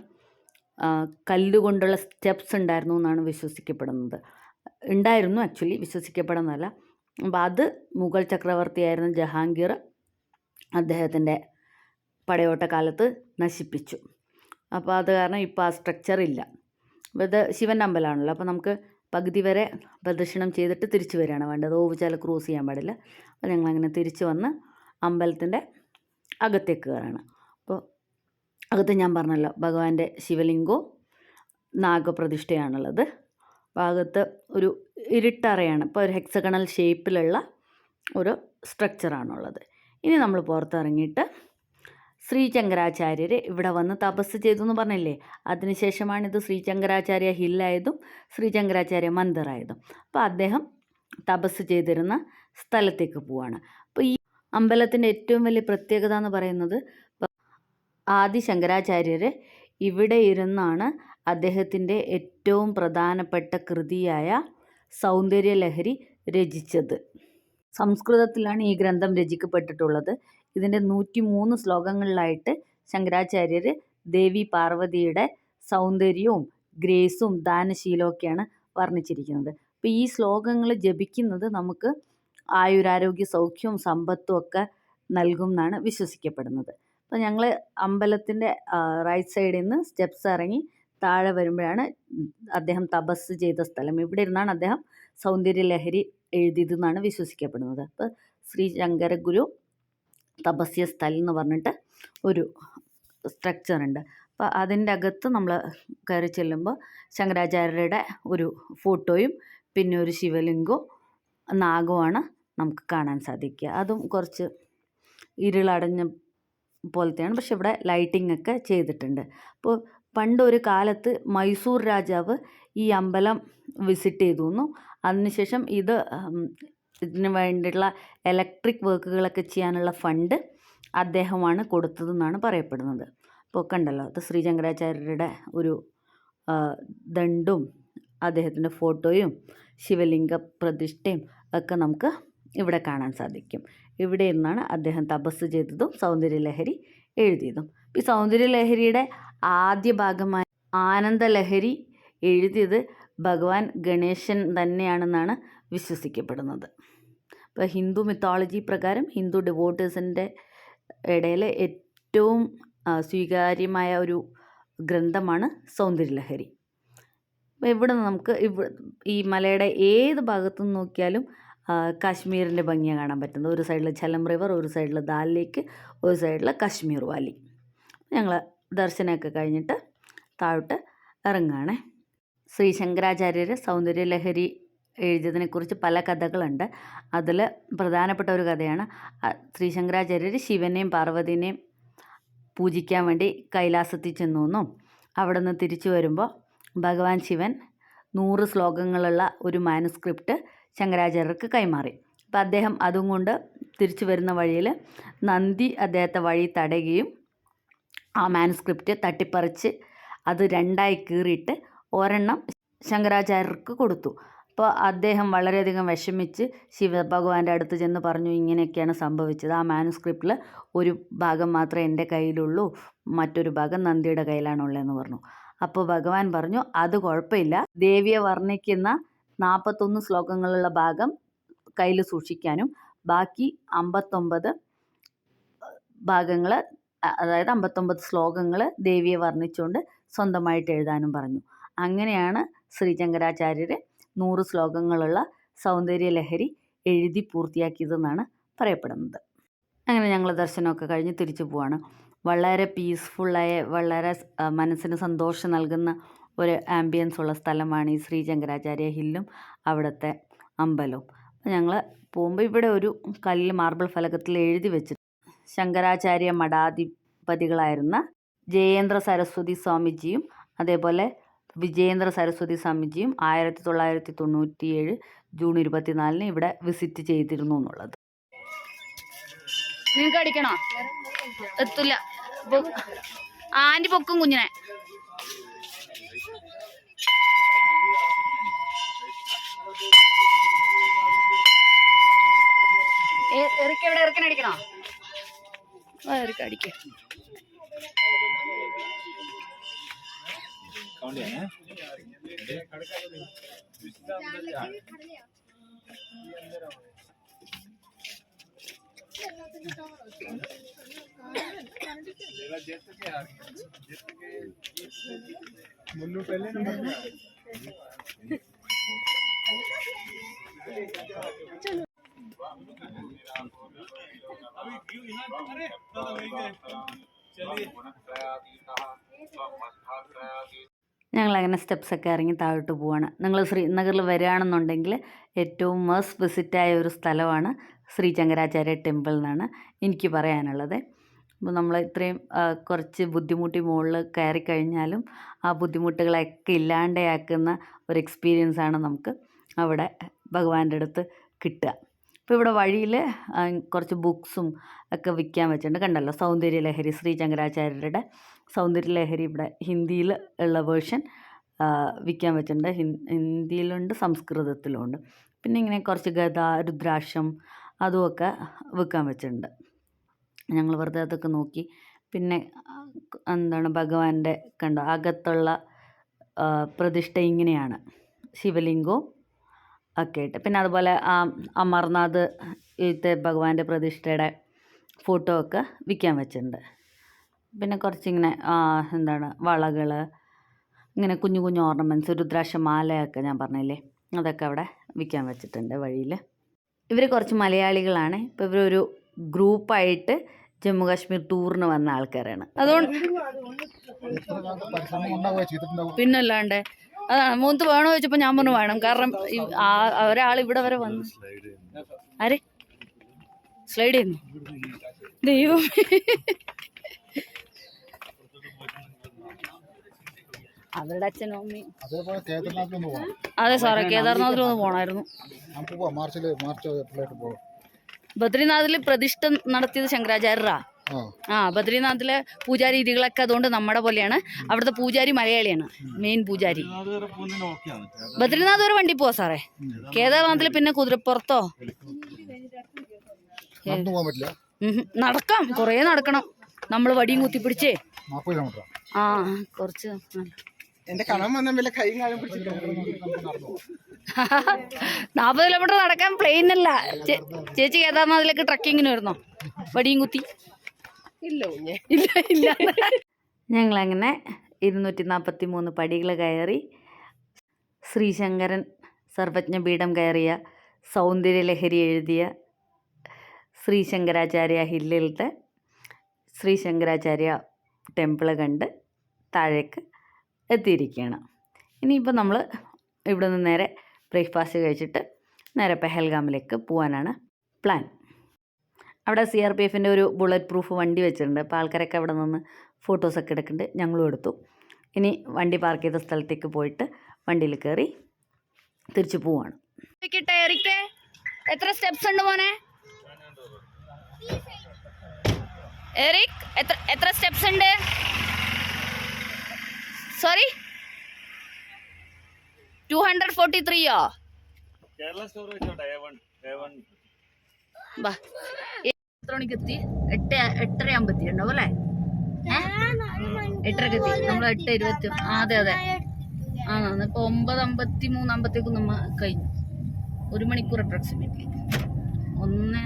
S1: കല്ലുകൊണ്ടുള്ള സ്റ്റെപ്സ് ഉണ്ടായിരുന്നു എന്നാണ് വിശ്വസിക്കപ്പെടുന്നത്. ഉണ്ടായിരുന്നു ആക്ച്വലി വിശ്വസിക്കപ്പെടുന്നതല്ല. അപ്പോൾ അത് മുഗൾ ചക്രവർത്തിയായിരുന്ന ജഹാംഗീർ അദ്ദേഹത്തിന്റെ പടയോട്ട കാലത്ത് നശിപ്പിച്ചു. അപ്പോൾ അത് കാരണം ഇപ്പോൾ ആ സ്ട്രക്ചർ ഇല്ല. അപ്പോൾ ഇത് ശിവന്റെ അമ്പലമാണല്ലോ. അപ്പോൾ നമുക്ക് പകുതി വരെ പ്രദക്ഷിണം ചെയ്തിട്ട് തിരിച്ചു വരികയാണ് വേണ്ടത്. ഓവുചാല ക്രൂസ് ചെയ്യാൻ പാടില്ല. അപ്പോൾ ഞങ്ങളങ്ങനെ തിരിച്ചു വന്ന് അമ്പലത്തിന്റെ അകത്തേക്ക് കയറാണ് അകത്ത് ഞാൻ പറഞ്ഞല്ലോ ഭഗവാന്റെ ശിവലിംഗവും നാഗപ്രതിഷ്ഠയാണുള്ളത്. ഭാഗത്ത് ഒരു ഇരുട്ടറയാണ് ഇപ്പോൾ ഒരു ഹെക്സഗണൽ ഷേപ്പിലുള്ള ഒരു സ്ട്രക്ചറാണുള്ളത് ഇനി നമ്മൾ പുറത്തിറങ്ങിയിട്ട് ശ്രീ ശങ്കരാചാര്യർ ഇവിടെ വന്ന് തപസ് ചെയ്തു എന്ന് പറഞ്ഞില്ലേ? അതിനുശേഷമാണിത് ശ്രീ ശങ്കരാചാര്യ ഹില്ലായതും ശ്രീ ശങ്കരാചാര്യ മന്ദിറായതും. അപ്പോൾ അദ്ദേഹം തപസ് ചെയ്തിരുന്ന സ്ഥലത്തേക്ക് പോവാണ്. അപ്പോൾ ഈ അമ്പലത്തിന്റെ ഏറ്റവും വലിയ പ്രത്യേകത എന്ന് പറയുന്നത് ആദി ശങ്കരാചാര്യർ ഇവിടെ ഇരുന്നാണ് അദ്ദേഹത്തിന്റെ ഏറ്റവും പ്രധാനപ്പെട്ട കൃതിയായ സൗന്ദര്യലഹരി രചിച്ചത്. സംസ്കൃതത്തിലാണ് ഈ ഗ്രന്ഥം രചിക്കപ്പെട്ടിട്ടുള്ളത്. ഇതിന്റെ നൂറ്റി മൂന്ന് ശ്ലോകങ്ങളിലായിട്ട് ശങ്കരാചാര്യർ ദേവി പാർവതിയുടെ സൗന്ദര്യവും ഗ്രേസും ദാനശീലമൊക്കെയാണ് വർണിച്ചിരിക്കുന്നത്. അപ്പോൾ ഈ ശ്ലോകങ്ങൾ ജപിക്കുന്നത് നമുക്ക് ആയുരാരോഗ്യ സൗഖ്യവും സമ്പത്തും ഒക്കെ നൽകും എന്നാണ് വിശ്വസിക്കപ്പെടുന്നത്. അപ്പോൾ ഞങ്ങൾ അമ്പലത്തിന്റെ റൈറ്റ് സൈഡിൽ നിന്ന് സ്റ്റെപ്സ് ഇറങ്ങി താഴെ വരുമ്പോഴാണ് അദ്ദേഹം തപസ് ചെയ്ത സ്ഥലം. ഇവിടെ ഇരുന്നാണ് അദ്ദേഹം സൗന്ദര്യലഹരി എഴുതിയതെന്നാണ് വിശ്വസിക്കപ്പെടുന്നത്. അപ്പോൾ ശ്രീ ശങ്കരഗുരു തപസ്യ സ്ഥലം എന്ന് പറഞ്ഞിട്ട് ഒരു സ്ട്രക്ചർ ഉണ്ട്. അപ്പോൾ അതിന്റെ അകത്ത് നമ്മൾ കയറി ചെല്ലുമ്പോൾ ശങ്കരാചാര്യരുടെ ഒരു ഫോട്ടോയും പിന്നെ ഒരു ശിവലിംഗവും നാഗവുമാണ് നമുക്ക് കാണാൻ സാധിക്കുക. അതും കുറച്ച് ഇരുളടഞ്ഞ പോലത്തെയാണ്. പക്ഷെ ഇവിടെ ലൈറ്റിംഗ് ഒക്കെ ചെയ്തിട്ടുണ്ട്. അപ്പോൾ പണ്ടൊരു കാലത്ത് മൈസൂർ രാജാവ് ഈ അമ്പലം വിസിറ്റ് ചെയ്തു അതിനുശേഷം ഇത് ഇതിന് വേണ്ടിയിട്ടുള്ള ഇലക്ട്രിക് വർക്കുകളൊക്കെ ചെയ്യാനുള്ള ഫണ്ട് അദ്ദേഹമാണ് കൊടുത്തതെന്നാണ് പറയപ്പെടുന്നത്. അപ്പോൾ കണ്ടല്ലോ അത് ശ്രീ ശങ്കരാചാര്യരുടെ ഒരു ദണ്ടും അദ്ദേഹത്തിന്റെ ഫോട്ടോയും ശിവലിംഗ പ്രതിഷ്ഠയും ഒക്കെ നമുക്ക് ഇവിടെ കാണാൻ സാധിക്കും. ഇവിടെ നിന്നാണ് അദ്ദേഹം തപസ് ചെയ്തതും സൗന്ദര്യലഹരി എഴുതിയതും. ഈ സൗന്ദര്യലഹരിയുടെ ആദ്യ ഭാഗമായ ആനന്ദലഹരി എഴുതിയത് ഭഗവാൻ ഗണേശൻ തന്നെയാണെന്നാണ് വിശ്വസിക്കപ്പെടുന്നത്. ഇപ്പോൾ ഹിന്ദു മിത്തോളജി പ്രകാരം ഹിന്ദു ഡിവോട്ടേഴ്സിന്റെ ഇടയിൽ ഏറ്റവും സ്വീകാര്യമായ ഒരു ഗ്രന്ഥമാണ് സൗന്ദര്യലഹരി ഇവിടെ നമുക്ക് ഈ മലയുടെ ഏത് ഭാഗത്തു നോക്കിയാലും കാശ്മീരിന്റെ ഭംഗിയാണ് കാണാൻ പറ്റുന്നത്. ഒരു സൈഡിൽ ചലം റിവർ ഒരു സൈഡിൽ ദാൽ ലേക്ക് ഒരു സൈഡിൽ കാശ്മീർ വാലി. ഞങ്ങൾ ദർശനമൊക്കെ കഴിഞ്ഞിട്ട് താഴോട്ട് ഇറങ്ങുകയാണേ ശ്രീ ശങ്കരാചാര്യർ സൗന്ദര്യലഹരി എഴുതിയതിനെക്കുറിച്ച് പല കഥകളുണ്ട്. അതിൽ പ്രധാനപ്പെട്ട ഒരു കഥയാണ് ശ്രീ ശങ്കരാചാര്യർ ശിവനെയും പാർവതിനെയും പൂജിക്കാൻ വേണ്ടി കൈലാസത്തിൽ ചെന്നു എന്നും അവിടെ നിന്ന് തിരിച്ചു വരുമ്പോൾ ഭഗവാൻ ശിവൻ നൂറ് ശ്ലോകങ്ങളുള്ള ഒരു മാനുസ്ക്രിപ്റ്റ് ശങ്കരാചാര്യർക്ക് കൈമാറി. അപ്പം അദ്ദേഹം അതും കൊണ്ട് തിരിച്ചു വരുന്ന വഴിയിൽ നന്ദി അദ്ദേഹത്തെ വഴി തടയുകയും ആ മാനുസ്ക്രിപ്റ്റ് തട്ടിപ്പറിച്ച് അത് രണ്ടായി കീറിയിട്ട് ഒരെണ്ണം ശങ്കരാചാര്യർക്ക് കൊടുത്തു. അപ്പോൾ അദ്ദേഹം വളരെയധികം വിഷമിച്ച് ശിവഭഗവാന്റെ അടുത്ത് ചെന്ന് പറഞ്ഞു ഇങ്ങനെയൊക്കെയാണ് സംഭവിച്ചത്. ആ മാനുസ്ക്രിപ്റ്റിൽ ഒരു ഭാഗം മാത്രമേ എന്റെ കയ്യിലുള്ളൂ മറ്റൊരു ഭാഗം നന്ദിയുടെ കയ്യിലാണുള്ളതെന്ന് പറഞ്ഞു. അപ്പോൾ ഭഗവാൻ പറഞ്ഞു അത് കുഴപ്പമില്ല. ദേവിയെ വർണിക്കുന്ന നാൽപ്പത്തൊന്ന് ശ്ലോകങ്ങളുള്ള ഭാഗം കയ്യിൽ സൂക്ഷിക്കാനും ബാക്കി അമ്പത്തൊമ്പത് ഭാഗങ്ങൾ അതായത് അമ്പത്തൊമ്പത് ശ്ലോകങ്ങൾ ദേവിയെ വർണിച്ചുകൊണ്ട് സ്വന്തമായിട്ട് എഴുതാനും പറഞ്ഞു. അങ്ങനെയാണ് ശ്രീചങ്കരാചാര്യർ നൂറ് ശ്ലോകങ്ങളുള്ള സൗന്ദര്യ ലഹരി എഴുതി പൂർത്തിയാക്കിയതെന്നാണ് പറയപ്പെടുന്നത്. അങ്ങനെ ഞങ്ങൾ ദർശനമൊക്കെ കഴിഞ്ഞ് തിരിച്ചു പോവാണ്. വളരെ പീസ്ഫുള്ളായ വളരെ മനസ്സിന് സന്തോഷം നൽകുന്ന ഒരു ആംബിയൻസ് ഉള്ള സ്ഥലമാണ് ഈ ശ്രീ ശങ്കരാചാര്യ ഹില്ലും അവിടുത്തെ അമ്പലവും. അപ്പോൾ ഞങ്ങൾ പോകുമ്പോൾ ഇവിടെ ഒരു കല്ലിൽ മാർബിൾ ഫലകത്തിൽ എഴുതി വെച്ചിട്ട് ശങ്കരാചാര്യ മഠാധിപതികളായിരുന്ന ജയേന്ദ്ര സരസ്വതി സ്വാമിജിയും അതേപോലെ വിജയേന്ദ്ര സരസ്വതി സ്വാമിജിയും ആയിരത്തി തൊള്ളായിരത്തി തൊണ്ണൂറ്റിയേഴ് ജൂൺ ഇരുപത്തിനാലിന് ഇവിടെ വിസിറ്റ് ചെയ്തിരുന്നു എന്നുള്ളത്.
S2: നിങ്ങൾക്ക് അടിക്കണോ എത്തില്ല ആന്റി പൊക്കും കുഞ്ഞിനെ. എറിക്ക് എവിടെ? എറിക്കണ അടിക്കണോ? ആ എറിക്ക അടിക്ക.
S1: ഞങ്ങളങ്ങനെ സ്റ്റെപ്സൊക്കെ ഇറങ്ങി താഴോട്ട് പോവാണ്. നിങ്ങൾ ശ്രീനഗറിൽ വരികയാണെന്നുണ്ടെങ്കിൽ ഏറ്റവും മസ്റ്റ് വിസിറ്റായ ഒരു സ്ഥലമാണ് ശ്രീ ശങ്കരാചാര്യ ടെമ്പിൾ എന്നാണ് എനിക്ക് പറയാനുള്ളത്. അപ്പോൾ നമ്മൾ ഇത്രയും കുറച്ച് ബുദ്ധിമുട്ടി മുകളിൽ കയറി കഴിഞ്ഞാലും ആ ബുദ്ധിമുട്ടുകളൊക്കെ ഇല്ലാണ്ടാക്കുന്ന ഒരു എക്സ്പീരിയൻസ് ആണ് നമുക്ക് അവിടെ ഭഗവാന്റെ അടുത്ത് കിട്ടുക. ഇപ്പോൾ ഇവിടെ വഴിയിൽ കുറച്ച് ബുക്സും ഒക്കെ വിൽക്കാൻ വെച്ചിട്ടുണ്ട്. കണ്ടല്ലോ സൗന്ദര്യ ലഹരി ശ്രീ ശങ്കരാചാര്യരുടെ സൗന്ദര്യ ലഹരി ഇവിടെ ഹിന്ദിയിൽ ഉള്ള വേർഷൻ വിൽക്കാൻ വെച്ചിട്ടുണ്ട്. ഹിന്ദിയിലുണ്ട് സംസ്കൃതത്തിലുമുണ്ട്. പിന്നെ ഇങ്ങനെ കുറച്ച് ഗത രുദ്രാക്ഷം അതുമൊക്കെ വിൽക്കാൻ വെച്ചിട്ടുണ്ട്. ഞങ്ങൾ വെറുതെ അതൊക്കെ നോക്കി. പിന്നെ എന്താണ് ഭഗവാന്റെ കണ്ടോ അകത്തുള്ള പ്രതിഷ്ഠ ഇങ്ങനെയാണ്. ശിവലിംഗവും ഒക്കെ ആയിട്ട്. പിന്നെ അതുപോലെ ആ അമർനാഥ് ഇത്തെ ഭഗവാന്റെ പ്രതിഷ്ഠയുടെ ഫോട്ടോ ഒക്കെ വിൽക്കാൻ വെച്ചിട്ടുണ്ട്. പിന്നെ കുറച്ചിങ്ങനെ എന്താണ് വളകൾ ഇങ്ങനെ കുഞ്ഞു കുഞ്ഞു ഓർണമെന്റ്സ് രുദ്രാക്ഷമാലയൊക്കെ ഞാൻ പറഞ്ഞില്ലേ അതൊക്കെ അവിടെ വിൽക്കാൻ വെച്ചിട്ടുണ്ട് വഴിയിൽ. ഇവർ കുറച്ച് മലയാളികളാണ്. ഇപ്പോൾ ഇവരൊരു ഗ്രൂപ്പായിട്ട് ജമ്മു കാശ്മീർ ടൂറിന് വന്ന ആൾക്കാരാണ്.
S2: അതുകൊണ്ട് പിന്നല്ലാണ്ട് അതാണ്. മൂന്ന് വേണോ ചോദിച്ചപ്പോൾ ഞാൻ പറഞ്ഞു വേണം. കാരണം ഒരാൾ ഇവിടെ വരെ വന്നു ആരെ? സ്ലൈഡ് ചെയ്യുന്നു. ദൈവം അവരുടെ അച്ഛനും അമ്മയും.
S4: അതേപോലെ കേദർനാഥിൽ ഒന്ന് പോകണം
S2: അതെ സാറേ കേദാർനാഥിൽ ഒന്ന് പോണായിരുന്നു.
S4: നമുക്ക് പോവാം. മാർച്ചിൽ മാർച്ച് ഏപ്രിലായിട്ട് പോകാം
S2: ബദ്രിനാഥിൽ പ്രതിഷ്ഠ നടത്തിയത് ശങ്കരാചാര്യരാ.
S4: ആ.
S2: ബദ്രിനാഥിലെ പൂജാ രീതികളൊക്കെ അതുകൊണ്ട് നമ്മുടെ പോലെയാണ്. അവിടുത്തെ പൂജാരി മലയാളിയാണ് മെയിൻ പൂജാരി. ബദ്രിനാഥ് വരെ വണ്ടി പോവാ സാറേ. കേദാർനാഥിൽ പിന്നെ കുതിരപ്പുറത്തോ? നടക്കാം. കുറേ നടക്കണം. നമ്മൾ വടിയും കുത്തിപ്പിടിച്ചേ. ആ കുറച്ച്.
S5: എന്റെ കണം വന്ന വല്ല കൈയും കാലം
S2: നാപ്പത് കിലോമീറ്റർ നടക്കാൻ പ്ലെയിൻ അല്ല. ചേച്ചി കേദാർനാഥിലേക്ക് ട്രക്കിങ്ങിന് വരുന്നോ? വടിയും കുത്തി.
S5: ഇല്ല അങ്ങനെ
S2: ഇല്ല ഇല്ല.
S1: ഞങ്ങളങ്ങനെ ഇരുന്നൂറ്റി നാൽപ്പത്തി മൂന്ന് പടികൾ കയറി ശ്രീശങ്കരൻ സർവജ്ഞപീഠം കയറിയ സൗന്ദര്യലഹരി എഴുതിയ ശ്രീശങ്കരാചാര്യ ഹില്ലിലത്തെ ശ്രീശങ്കരാചാര്യ ടെമ്പിൾ കണ്ട് താഴേക്ക് എത്തിയിരിക്കുകയാണ്. ഇനിയിപ്പോൾ നമ്മൾ ഇവിടെ നിന്ന് നേരെ ബ്രേക്ക്ഫാസ്റ്റ് കഴിച്ചിട്ട് നേരെ പെഹൽഗാമിലേക്ക് പോകാനാണ് പ്ലാൻ അവിടെ സി ആർ പി എഫിന്റെ ഒരു ബുള്ളറ്റ് പ്രൂഫ് വണ്ടി വെച്ചിട്ടുണ്ട്. അപ്പോൾ ആൾക്കാരൊക്കെ അവിടെ നിന്ന് ഫോട്ടോസൊക്കെ എടുക്കുന്നുണ്ട്. ഞങ്ങളും എടുത്തു. ഇനി വണ്ടി പാർക്ക് ചെയ്ത സ്ഥലത്തേക്ക് പോയിട്ട് വണ്ടിയിൽ കയറി തിരിച്ചു പോവാണ്.
S2: എത്ര സ്റ്റെപ്സ് ഉണ്ട് മോനെ? എറിക് എത്ര എത്ര സ്റ്റെപ്സ് ഉണ്ട്? സോറി ടു ഹൺഡ്രഡ് ഫോർട്ടി ത്രീയോ എത്ര മണിക്ക് എത്തി. എട്ട് എട്ടര ആകുമ്പത്തി ഉണ്ടാവും അല്ലേ എട്ടരക്ക് എത്തി. നമ്മൾ എട്ട് ഇരുപത്തി ആ, അതെ അതെ. ആ ഇപ്പൊ ഒമ്പത് അമ്പത്തി മൂന്ന് അമ്പത്തേക്കും നമ്മ കഴിഞ്ഞു. ഒരു മണിക്കൂർ അപ്രോക്സിമേറ്റ്ലി ഒന്ന്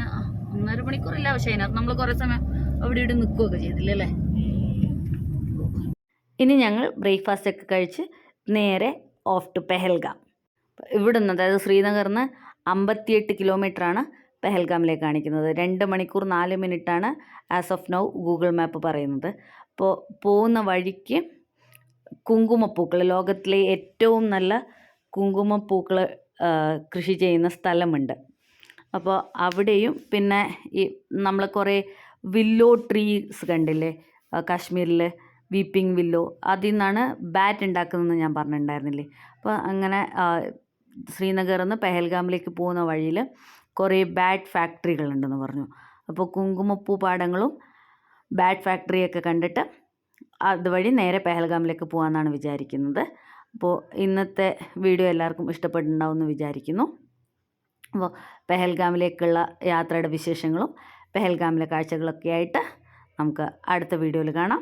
S2: ഒന്നര മണിക്കൂറില്ല പക്ഷെ അതിനകത്ത് നമ്മൾ കുറേ സമയം അവിടെ ഇവിടെ നിൽക്കുകയൊക്കെ ചെയ്തില്ല?
S1: ഇനി ഞങ്ങൾ ബ്രേക്ക്ഫാസ്റ്റ് ഒക്കെ കഴിച്ച് നേരെ ഓഫ് ടു പെഹൽഗാം. ഇവിടുന്ന് അതായത് ശ്രീനഗറിൽ നിന്ന് അമ്പത്തിയെട്ട് കിലോമീറ്ററാണ് പെഹൽഗാമിലേക്ക് കാണിക്കുന്നത്. രണ്ട് മണിക്കൂർ നാല് മിനിറ്റാണ് as of now Google map പറയുന്നത്. അപ്പോൾ പോകുന്ന വഴിക്ക് കുങ്കുമപ്പൂക്കൾ ലോകത്തിലെ ഏറ്റവും നല്ല കുങ്കുമപ്പൂക്കൾ കൃഷി ചെയ്യുന്ന സ്ഥലമുണ്ട്. അപ്പോൾ അവിടെയും പിന്നെ ഈ നമ്മൾ കുറേ വില്ലോ ട്രീസ് കണ്ടില്ലേ? കാശ്മീരിൽ വീപ്പിംഗ് വില്ലോ അതിൽ നിന്നാണ് ബാറ്റ് ഉണ്ടാക്കുന്നതെന്ന് ഞാൻ പറഞ്ഞിട്ടുണ്ടായിരുന്നില്ലേ അപ്പോൾ അങ്ങനെ ശ്രീനഗറിൽ നിന്ന് പെഹൽഗാമിലേക്ക് പോകുന്ന വഴിയിൽ കുറേ ബാറ്റ് ഫാക്ടറികളുണ്ടെന്ന് പറഞ്ഞു. അപ്പോൾ കുങ്കുമപ്പൂ പാടങ്ങളും ബാറ്റ് ഫാക്ടറിയൊക്കെ കണ്ടിട്ട് അതുവഴി നേരെ പെഹൽഗാമിലേക്ക് പോകാമെന്നാണ് വിചാരിക്കുന്നത്. അപ്പോൾ ഇന്നത്തെ വീഡിയോ എല്ലാവർക്കും ഇഷ്ടപ്പെട്ടിട്ടുണ്ടാവുമെന്ന് വിചാരിക്കുന്നു. അപ്പോൾ പെഹൽഗാമിലേക്കുള്ള യാത്രയുടെ വിശേഷങ്ങളും പെഹൽഗാമിലെ കാഴ്ചകളൊക്കെ ആയിട്ട് നമുക്ക് അടുത്ത വീഡിയോയിൽ കാണാം.